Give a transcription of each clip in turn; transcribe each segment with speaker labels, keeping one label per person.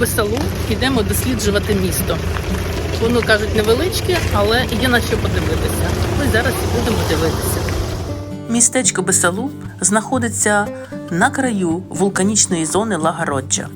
Speaker 1: Бесалу йдемо досліджувати місто. Воно кажуть невеличке, але є на що подивитися. Ми зараз будемо дивитися. Містечко Бесалу знаходиться на краю вулканічної зони Лагарочча.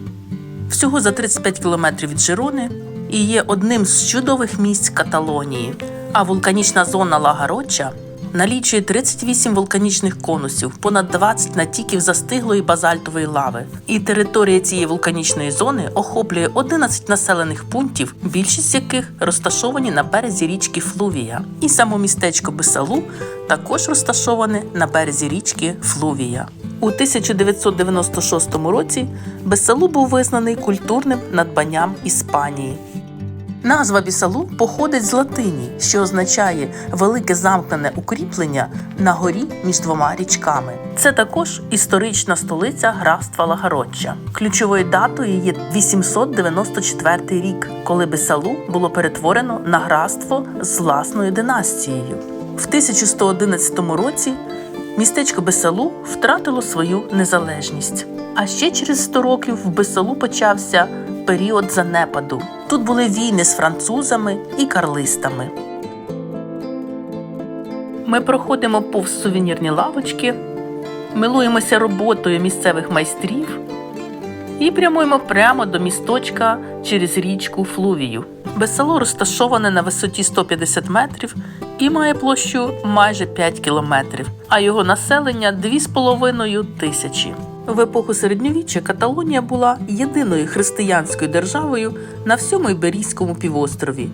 Speaker 1: Всього за 35 кілометрів від Жирони і є одним з чудових місць Каталонії. А вулканічна зона Лагарочча налічує 38 вулканічних конусів, понад 20 натіків застиглої базальтової лави. І територія цієї вулканічної зони охоплює 11 населених пунктів, більшість яких розташовані на березі річки Флувія. І само містечко Бесалу також розташоване на березі річки Флувія. У 1996 році Бесалу був визнаний культурним надбанням Іспанії. Назва Бісалу походить з латині, що означає велике замкнене укріплення на горі між двома річками. Це також історична столиця графства Лагарочча. Ключовою датою є 894 рік, коли Бесалу було перетворено на графство з власною династією. В 1111 році містечко Бесалу втратило свою незалежність. А ще через 100 років в Бесалу почався період занепаду. Тут були війни з французами і карлистами. Ми проходимо повз сувенірні лавочки, милуємося роботою місцевих майстрів і прямуємо прямо до місточка через річку Флувію. Бесало розташоване на висоті 150 метрів і має площу майже 5 кілометрів, а його населення 2,5 тисячі. В епоху середньовіччя Каталонія була єдиною християнською державою на всьому Іберійському півострові.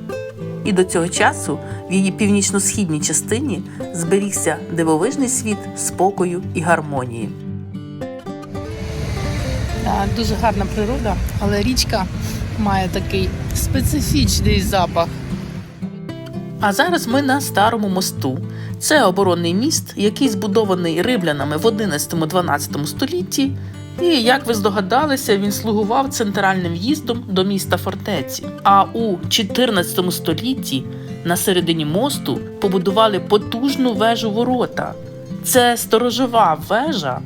Speaker 1: І до цього часу в її північно-східній частині зберігся дивовижний світ спокою і гармонії. Дуже гарна природа, але річка має такий специфічний запах. А зараз ми на старому мосту. Це оборонний міст, який збудований римлянами в 11-12 столітті. І як ви здогадалися, він слугував центральним в'їздом до міста фортеці. А у 14 столітті на середині мосту побудували потужну вежу ворота. Це сторожова вежа,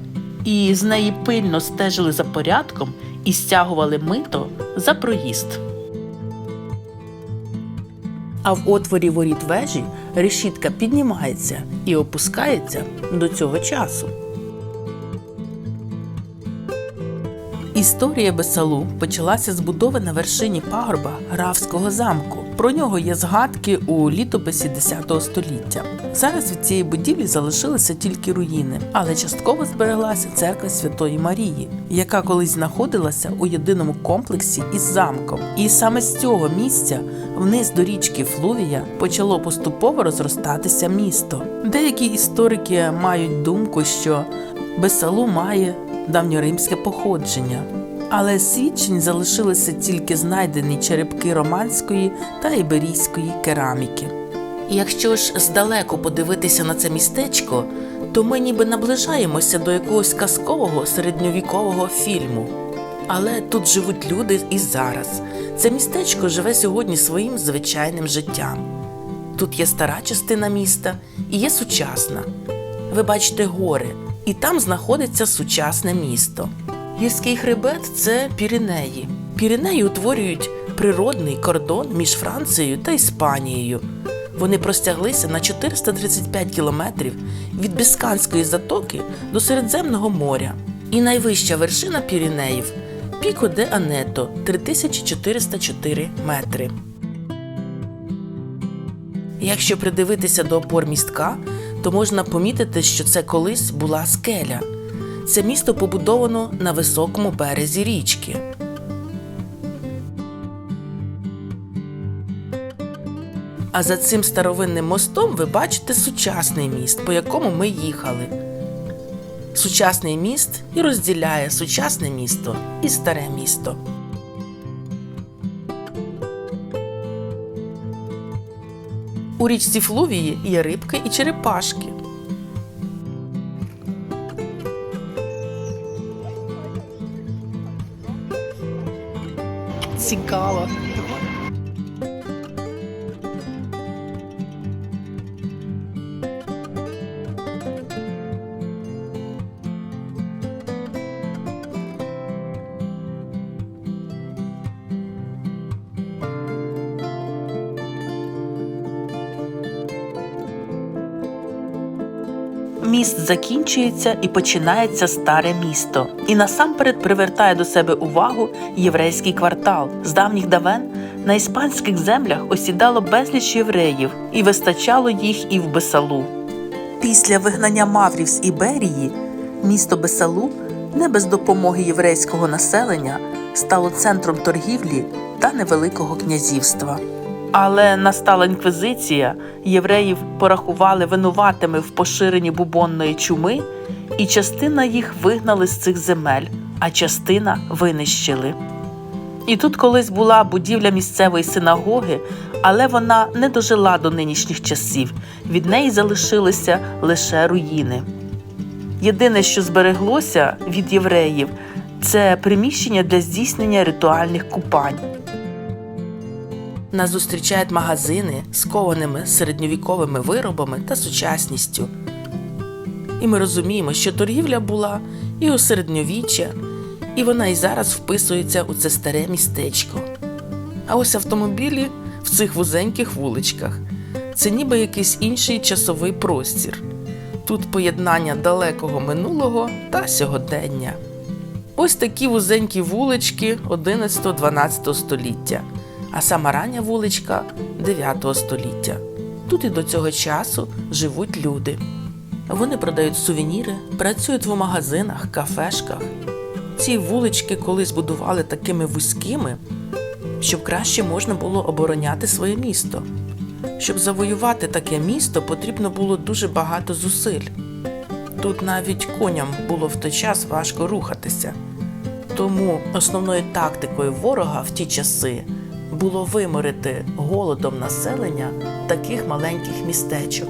Speaker 1: і з неї пильно стежили за порядком і стягували мито за проїзд. А в отворі воріт вежі решітка піднімається і опускається до цього часу. Історія Бесалу почалася з будови на вершині пагорба графського замку. Про нього є згадки у літописі X століття. Зараз від цієї будівлі залишилися тільки руїни, але частково збереглася церква Святої Марії, яка колись знаходилася у єдиному комплексі із замком. І саме з цього місця вниз до річки Флувія почало поступово розростатися місто. Деякі історики мають думку, що Бесалу має давньоримське походження. Але свідчень залишилися тільки знайдені черепки романської та іберійської кераміки. Якщо ж здалеку подивитися на це містечко, то ми ніби наближаємося до якогось казкового середньовікового фільму. Але тут живуть люди і зараз. Це містечко живе сьогодні своїм звичайним життям. Тут є стара частина міста і є сучасна. Ви бачите гори, і там знаходиться сучасне місто. Гірський хребет це Піренеї. Піренеї утворюють природний кордон між Францією та Іспанією. Вони простяглися на 435 кілометрів від Бісканської затоки до Середземного моря. І найвища вершина Піренеїв Піко де Ането 3404 метри. Якщо придивитися до опор містка, то можна помітити, що це колись була скеля. Це місто побудовано на високому березі річки. А за цим старовинним мостом ви бачите сучасний міст, по якому ми їхали. Сучасний міст і розділяє сучасне місто і старе місто. У річці Флувії є рибки і черепашки. Цікаво. Закінчується і починається старе місто, і насамперед привертає до себе увагу єврейський квартал. З давніх давен на іспанських землях осідало безліч євреїв і вистачало їх і в Бесалу. Після вигнання маврів з Іберії місто Бесалу не без допомоги єврейського населення стало центром торгівлі та невеликого князівства. Але настала інквізиція, євреїв порахували винуватими в поширенні бубонної чуми, і частина їх вигнали з цих земель, а частина винищили. І тут колись була будівля місцевої синагоги, але вона не дожила до нинішніх часів. Від неї залишилися лише руїни. Єдине, що збереглося від євреїв, це приміщення для здійснення ритуальних купань. Нас зустрічають магазини з кованими середньовіковими виробами та сучасністю. І ми розуміємо, що торгівля була і у середньовіччя, і вона і зараз вписується у це старе містечко. А ось автомобілі в цих вузеньких вуличках це ніби якийсь інший часовий простір. Тут поєднання далекого минулого та сьогодення. Ось такі вузенькі вулички 11-12 століття, а сама рання вуличка 9 століття. Тут і до цього часу живуть люди. Вони продають сувеніри, працюють в магазинах, кафешках. Ці вулички колись будували такими вузькими, щоб краще можна було обороняти своє місто. Щоб завоювати таке місто, потрібно було дуже багато зусиль. Тут навіть коням було в той час важко рухатися. Тому основною тактикою ворога в ті часи було виморити голодом населення таких маленьких містечок.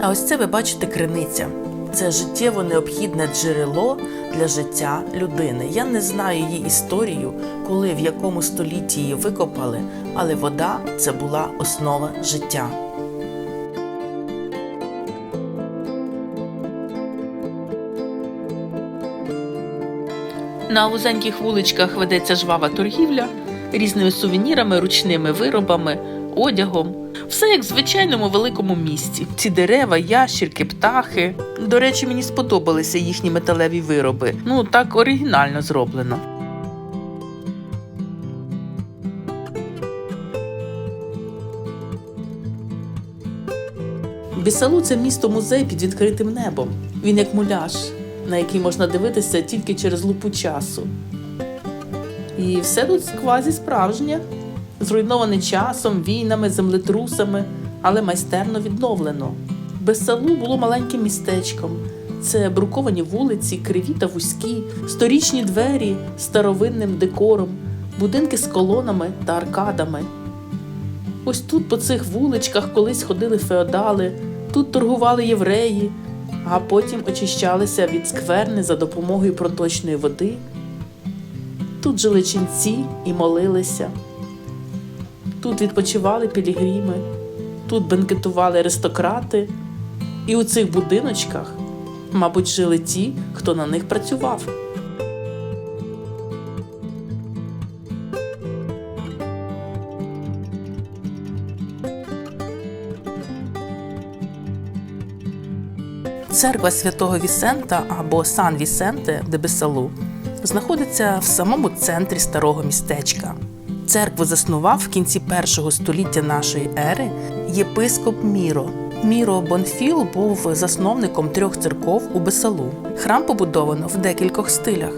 Speaker 1: А ось це ви бачите криниця. Це життєво необхідне джерело для життя людини. Я не знаю її історію, коли в якому столітті її викопали, але вода це була основа життя. На вузеньких вуличках ведеться жвава торгівля різними сувенірами, ручними виробами, одягом. Все як в звичайному великому місті. Ці дерева, ящірки, птахи. До речі, мені сподобалися їхні металеві вироби. Ну так оригінально зроблено. Бісалу це місто музей під відкритим небом. Він як муляж, на який можна дивитися тільки через лупу часу. І все тут квазі справжнє, зруйноване часом, війнами, землетрусами, але майстерно відновлено. Бесалу було маленьким містечком. Це бруковані вулиці, криві та вузькі, сторічні двері з старовинним декором, будинки з колонами та аркадами. Ось тут, по цих вуличках, колись ходили феодали, тут торгували євреї, а потім очищалися від скверни за допомогою проточної води. Тут жили ченці і молилися. Тут відпочивали пілігріми, тут бенкетували аристократи, і у цих будиночках, мабуть, жили ті, хто на них працював. Церква святого Вісента або Сан Вісенте де Бесалу знаходиться в самому центрі старого містечка. Церкву заснував в кінці першого століття нашої ери єпископ Міро. Міро Бонфіл був засновником трьох церков у Бесалу. Храм побудовано в декількох стилях.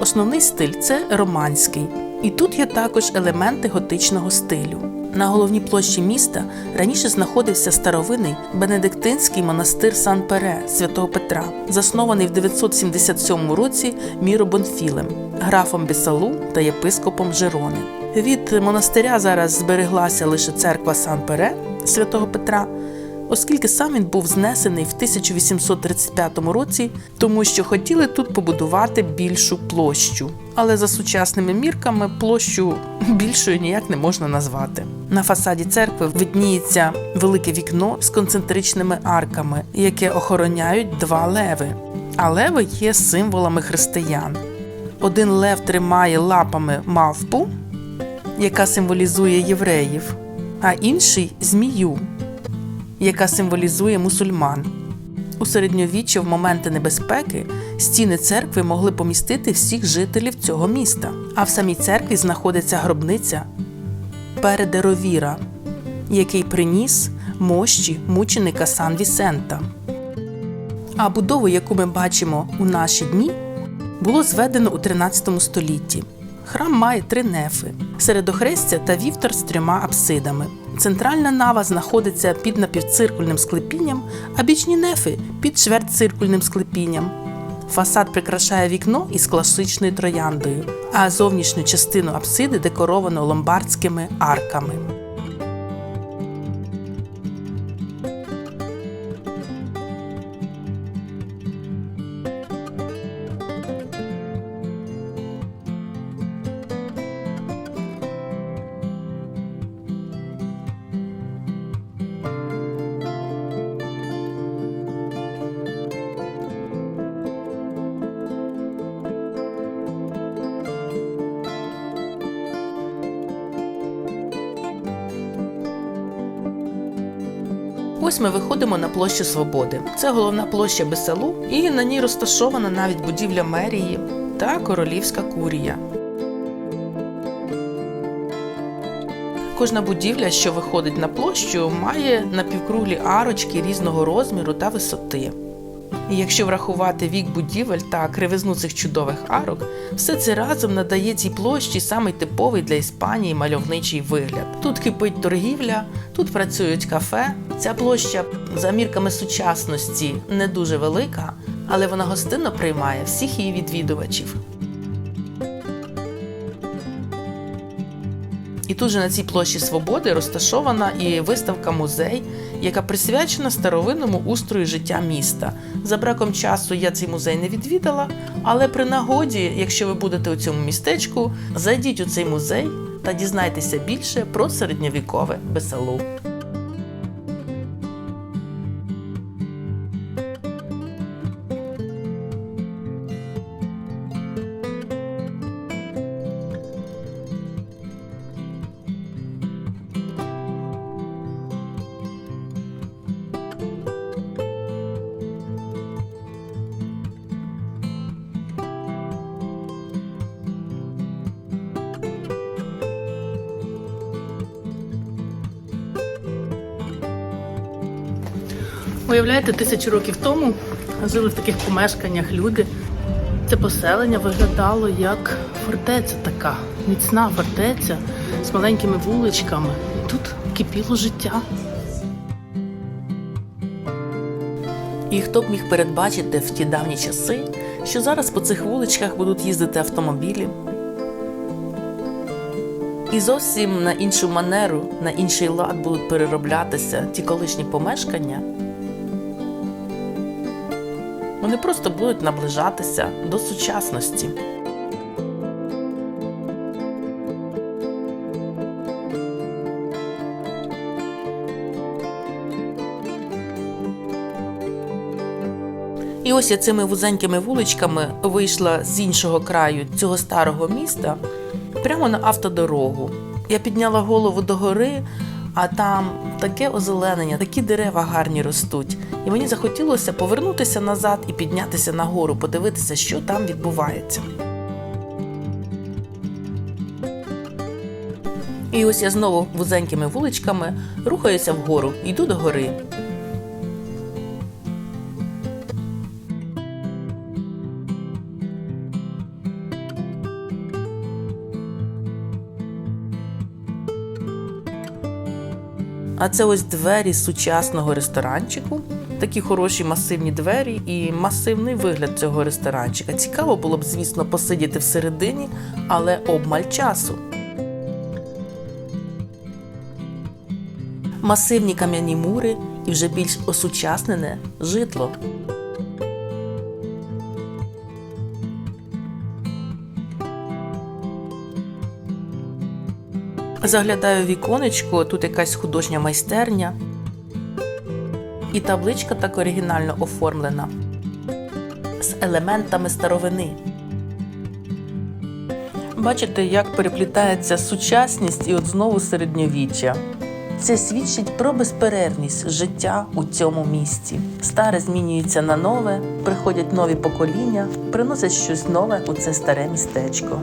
Speaker 1: Основний стиль це романський, і тут є також елементи готичного стилю. На головній площі міста раніше знаходився старовинний бенедиктинський монастир Сан Пере святого Петра, заснований в 977 році Міро Бонфілем, графом Бісалу та єпископом Жерони. Від монастиря зараз збереглася лише церква Сан Пере святого Петра, оскільки сам він був знесений в 1835 році, тому що хотіли тут побудувати більшу площу. Але за сучасними мірками площу більшою ніяк не можна назвати. На фасаді церкви видніється велике вікно з концентричними арками, яке охороняють два леви. А леви є символами християн. Один лев тримає лапами мавпу, яка символізує євреїв, а інший змію, яка символізує мусульман. У середньовіччі в моменти небезпеки стіни церкви могли помістити всіх жителів цього міста. А в самій церкві знаходиться гробниця Передеровіра, який приніс мощі мученика Сан Вісента. А будову, яку ми бачимо у наші дні, було зведено у 13 столітті. Храм має три нефи: середохрестя та вівтар з трьома апсидами. Центральна нава знаходиться під напівциркульним склепінням, а бічні нефи під чвертьциркульним склепінням. Фасад прикрашає вікно із класичною трояндою, а зовнішню частину апсиди декоровано ломбардськими арками. Ось ми виходимо на площу Свободи. Це головна площа Беселу, і на ній розташована навіть будівля мерії та королівська курія. Кожна будівля, що виходить на площу, має напівкруглі арочки різного розміру та висоти. І якщо врахувати вік будівель та кривизну цих чудових арок, все це разом надає цій площі самий типовий для Іспанії мальовничий вигляд. Тут кипить торгівля, тут працюють кафе. Ця площа за мірками сучасності не дуже велика, але вона гостинно приймає всіх її відвідувачів. І тут же на цій площі Свободи розташована і виставка музей, яка присвячена старовинному устрою життя міста. За браком часу я цей музей не відвідала, але при нагоді, якщо ви будете у цьому містечку, зайдіть у цей музей та дізнайтеся більше про середньовікове Бесалу. Уявляєте, тисячу років тому жили в таких помешканнях люди. Це поселення виглядало як фортеця така, міцна фортеця з маленькими вуличками. Тут кипіло життя. І хто б міг передбачити в ті давні часи, що зараз по цих вуличках будуть їздити автомобілі. І зовсім на іншу манеру, на інший лад будуть перероблятися ті колишні помешкання. Вони просто будуть наближатися до сучасності. І ось я цими вузенькими вуличками вийшла з іншого краю цього старого міста прямо на автодорогу. Я підняла голову догори, а там таке озеленення, такі дерева гарні ростуть. І мені захотілося повернутися назад і піднятися нагору, подивитися, що там відбувається. І ось я знову вузенькими вуличками рухаюся вгору, йду до гори. А це ось двері сучасного ресторанчику. Такі хороші масивні двері і масивний вигляд цього ресторанчика. Цікаво було б, звісно, посидіти всередині, але обмаль часу. Масивні кам'яні мури і вже більш осучаснене житло. Заглядаю в віконечко, тут якась художня майстерня. І табличка так оригінально оформлена з елементами старовини. Бачите, як переплітається сучасність і от знову середньовіччя. Це свідчить про безперервність життя у цьому місті. Старе змінюється на нове, приходять нові покоління, приносять щось нове у це старе містечко.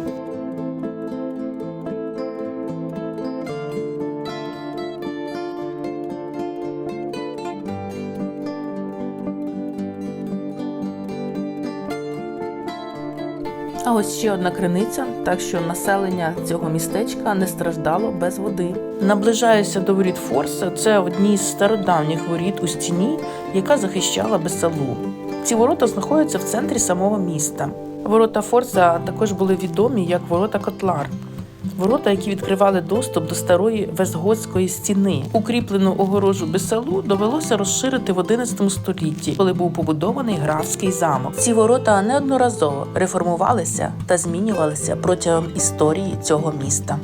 Speaker 1: А ось ще одна криниця, так що населення цього містечка не страждало без води. Наближаюся до воріт Форса. Це одні з стародавніх воріт у стіні, яка захищала Бесалу. Ці ворота знаходяться в центрі самого міста. Ворота Форса також були відомі як ворота Котлар. Ворота, які відкривали доступ до старої Вестготської стіни. Укріплену огорожу Бесалу довелося розширити в 11 столітті, коли був побудований графський замок. Ці ворота неодноразово реформувалися та змінювалися протягом історії цього міста.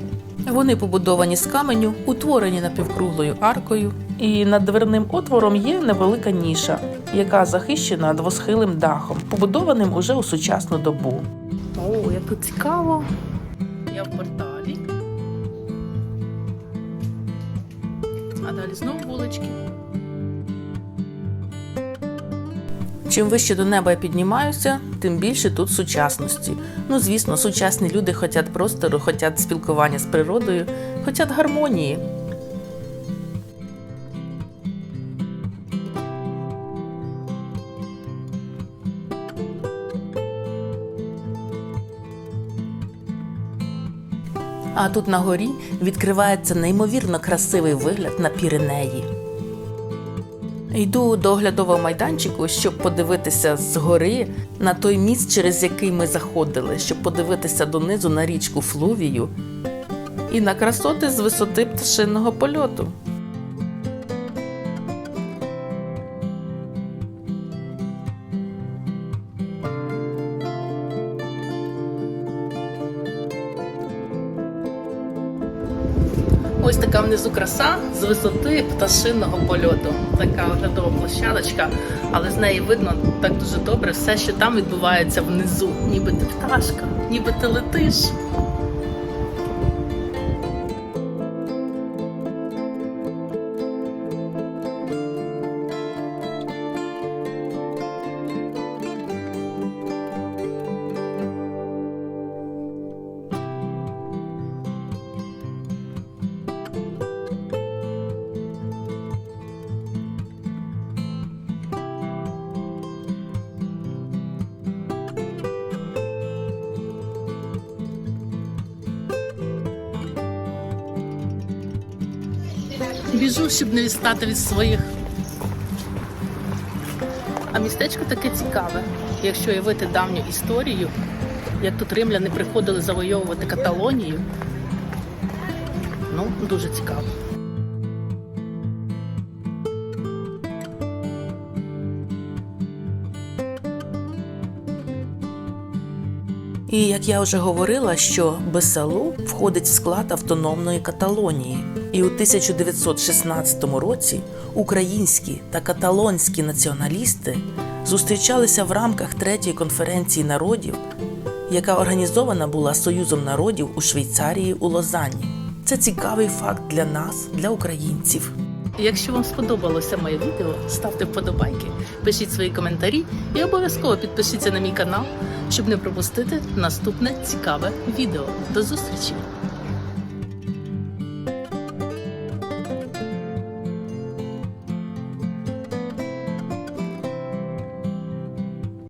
Speaker 1: Вони побудовані з каменю, утворені напівкруглою аркою, і над дверним отвором є невелика ніша, яка захищена двосхилим дахом, побудованим уже у сучасну добу. О, як тут цікаво! Я в порталі. А далі знову вулички. Чим вище до неба я піднімаюся, тим більше тут сучасності. Ну, звісно, сучасні люди хочуть простору, хочуть спілкування з природою, хочуть гармонії. А тут на горі відкривається неймовірно красивий вигляд на Піренеї. Йду до оглядового майданчику, щоб подивитися згори на той міст, через який ми заходили, щоб подивитися донизу на річку Флувію і на красоти з висоти пташиного польоту. Внизу краса з висоти пташиного польоту. Така оглядова площадочка, але з неї видно так дуже добре все, що там відбувається внизу. Ніби ти пташка, ніби ти летиш. Біжу, щоб не відстати від своїх. А містечко таке цікаве, якщо уявити давню історію, як тут римляни приходили завойовувати Каталонію. Ну, дуже цікаво. І як я вже говорила, що Бесалу входить в склад автономної Каталонії, і у 1916 році українські та каталонські націоналісти зустрічалися в рамках третьої конференції народів, яка організована була Союзом народів у Швейцарії у Лозанні. Це цікавий факт для нас, для українців. Якщо вам сподобалося моє відео, ставте вподобайки, пишіть свої коментарі і обов'язково підпишіться на мій канал, щоб не пропустити наступне цікаве відео. До зустрічі!